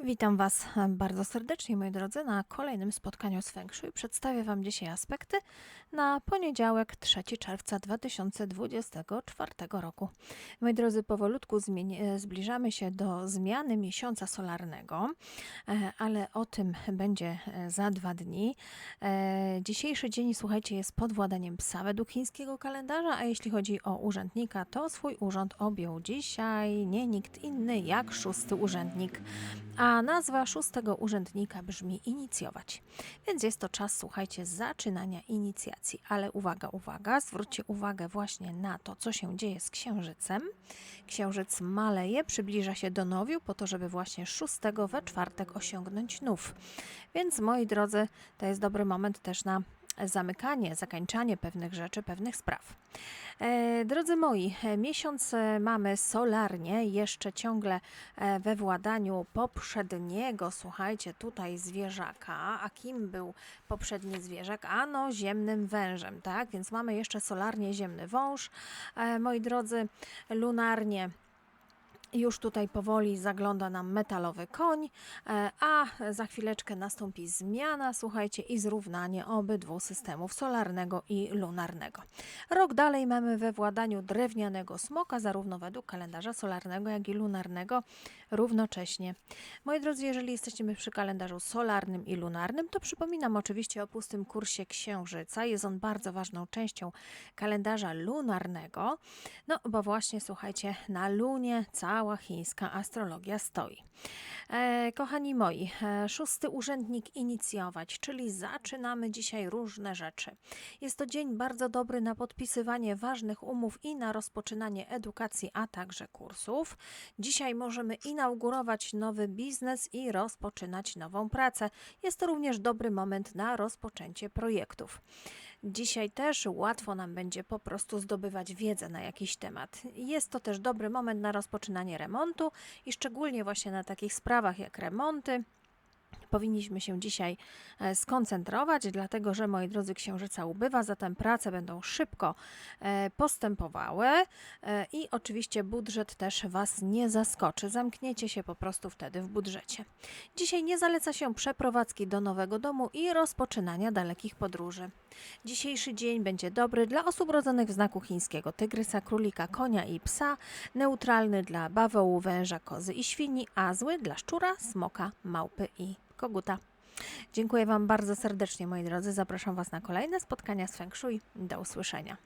Witam Was bardzo serdecznie, moi drodzy, na kolejnym spotkaniu z Feng Shui. Przedstawię Wam dzisiaj aspekty na poniedziałek 3 czerwca 2024 roku. Moi drodzy, powolutku e, zbliżamy się do zmiany miesiąca solarnego, e, ale o tym będzie e, za dwa dni. E, Dzisiejszy dzień, słuchajcie, jest pod władaniem psa według chińskiego kalendarza, a jeśli chodzi o urzędnika, to swój urząd objął dzisiaj nie nikt inny jak szósty urzędnik a nazwa szóstego urzędnika brzmi inicjować. Więc jest to czas, słuchajcie, zaczynania inicjacji. Ale uwaga, uwaga, zwróćcie uwagę właśnie na to, co się dzieje z księżycem. Księżyc maleje, przybliża się do nowiu, po to, żeby właśnie szóstego we czwartek osiągnąć nów. Więc moi drodzy, to jest dobry moment też na zamykanie, zakańczanie pewnych rzeczy, pewnych spraw. E, drodzy moi, e, miesiąc e, mamy solarnie, jeszcze ciągle we władaniu poprzedniego, słuchajcie, tutaj zwierzaka. A kim był poprzedni zwierzak? Ano, ziemnym wężem, tak? Więc mamy jeszcze solarnie ziemny wąż. Moi drodzy, lunarnie już tutaj powoli zagląda nam metalowy koń, e, a za chwileczkę nastąpi zmiana, słuchajcie, i zrównanie obydwu systemów solarnego i lunarnego. Rok dalej mamy we władaniu drewnianego smoka, zarówno według kalendarza solarnego, jak i lunarnego równocześnie. Moi drodzy, jeżeli jesteśmy przy kalendarzu solarnym i lunarnym, to przypominam oczywiście o pustym kursie Księżyca. Jest on bardzo ważną częścią kalendarza lunarnego, no bo właśnie, słuchajcie, na lunie cała chińska astrologia stoi. E, kochani moi, e, szósty urzędnik inicjować, czyli zaczynamy dzisiaj różne rzeczy. Jest to dzień bardzo dobry na podpisywanie ważnych umów i na rozpoczynanie edukacji, a także kursów. Dzisiaj możemy inaugurować nowy biznes i rozpoczynać nową pracę. Jest to również dobry moment na rozpoczęcie projektów. Dzisiaj też łatwo nam będzie po prostu zdobywać wiedzę na jakiś temat. Jest to też dobry moment na rozpoczynanie remontu i szczególnie właśnie na takich sprawach jak remonty. Powinniśmy się dzisiaj e, skoncentrować, dlatego że moi drodzy księżyca ubywa, zatem prace będą szybko e, postępowały e, i oczywiście budżet też Was nie zaskoczy. Zamkniecie się po prostu wtedy w budżecie. Dzisiaj nie zaleca się przeprowadzki do nowego domu i rozpoczynania dalekich podróży. Dzisiejszy dzień będzie dobry dla osób rodzonych w znaku chińskiego tygrysa, królika, konia i psa, neutralny dla bawołu, węża, kozy i świni, a zły dla szczura, smoka, małpy i koguta. Dziękuję Wam bardzo serdecznie, moi drodzy. Zapraszam Was na kolejne spotkania z Feng Shui. Do usłyszenia.